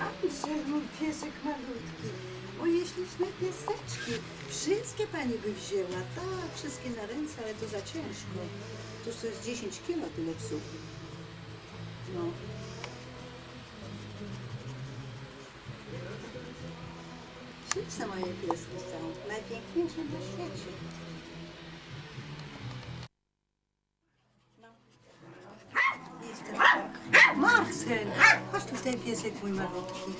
Angel, mój piesek malutki. Moje śliczne pieseczki. Wszystkie pani by wzięła. Tak, wszystkie na ręce, ale to za ciężko. To już to jest 10 kilo tyle psów. No. Śliczne moje pieski są. Najpiękniejsze na świecie. Mój malutki.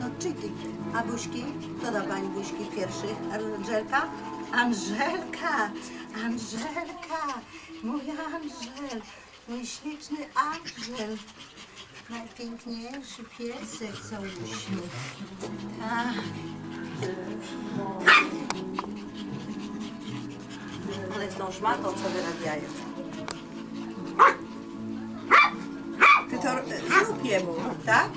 No czyki. A buźki? Kto da pani buźki pierwszych? Angelka? Angelka! Angelka! Mój Angel! Mój śliczny Angel! Najpiękniejszy piesek całuśny. Tak. Ale z tą szmatą co wyrabiają. Ty to e, zrób jemu, tak?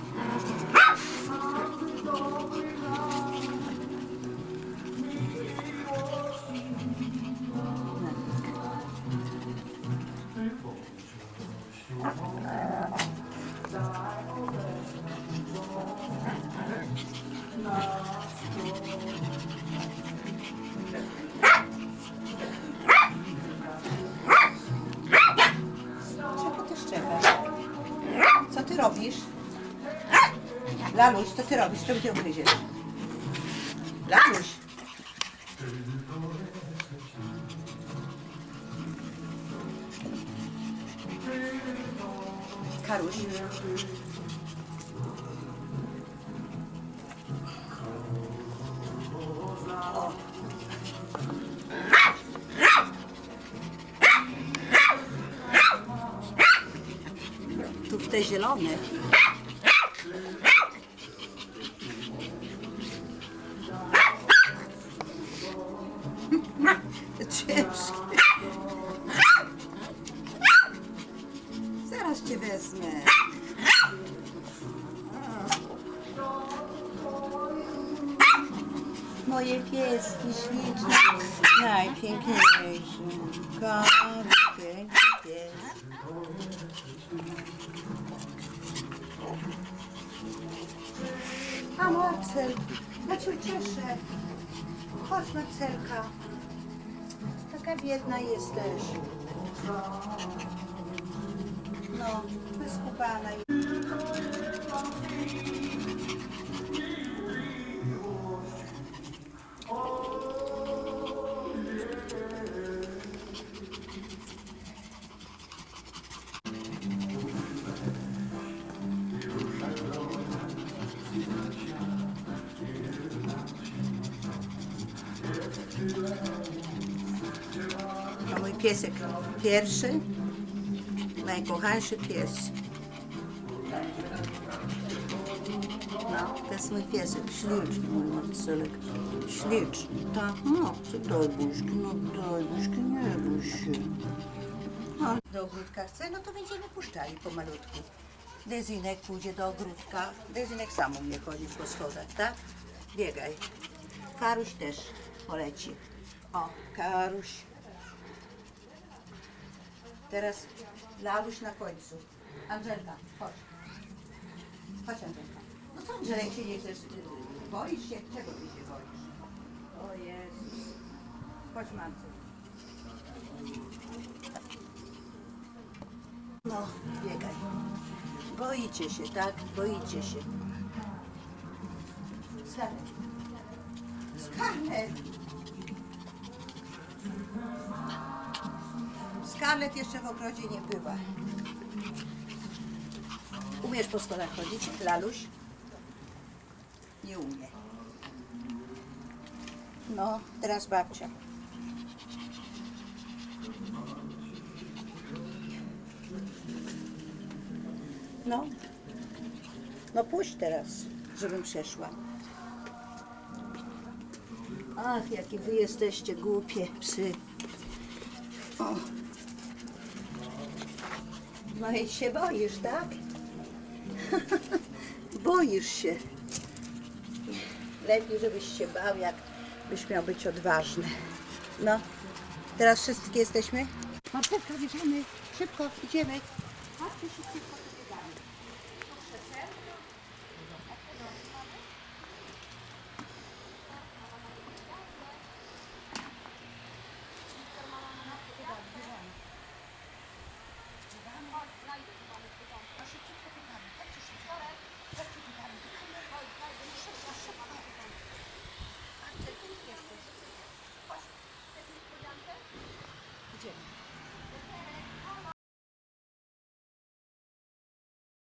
Ty robisz? Laluś, co ty robisz? Czemu ty ją gryziesz? Laluś! Karuś. Tu w te zielone. Ciężkie. Zaraz cię wezmę. Moje pieski śliczne, najpiękniejsze. Kochany A Marcel, ja cię cieszę. Chodź Marcelka. Taka biedna jesteś. No, wyskubana. Piesek pierwszy, najkochańszy pies. No, to jest mój piesek, śliczny mój Marcelek. Śliczny, tak, no, co daj buźki, no daj buźki, nie bój się. No, do ogródka chce, no to będziemy puszczali pomalutku. Dezynek pójdzie do ogródka. Dezynek sam umie chodzić po schodach, tak? Biegaj. Karuś też poleci. O, Karuś. Teraz Laluś na końcu. Angelka, chodź. Chodź Angelka. No co Angelek się nie chcesz? y, Boisz się? Czego ty się boisz? O Jezus. Chodź Marcel. No, biegaj. Boicie się, tak? Boicie się. Skarnet. Skarnet! Skarlet jeszcze w ogrodzie nie była. Umiesz po schodach chodzić, Laluś? Nie umie. No, teraz babcia. No. No puść teraz, żebym przeszła. Ach, jakie wy jesteście głupie psy. O. No i się boisz, tak? boisz się. Lepiej, żebyś się bał, jak byś miał być odważny. No, teraz wszystkie jesteśmy? Marcelka, bierzemy. Szybko, idziemy. Chodźcie szybko.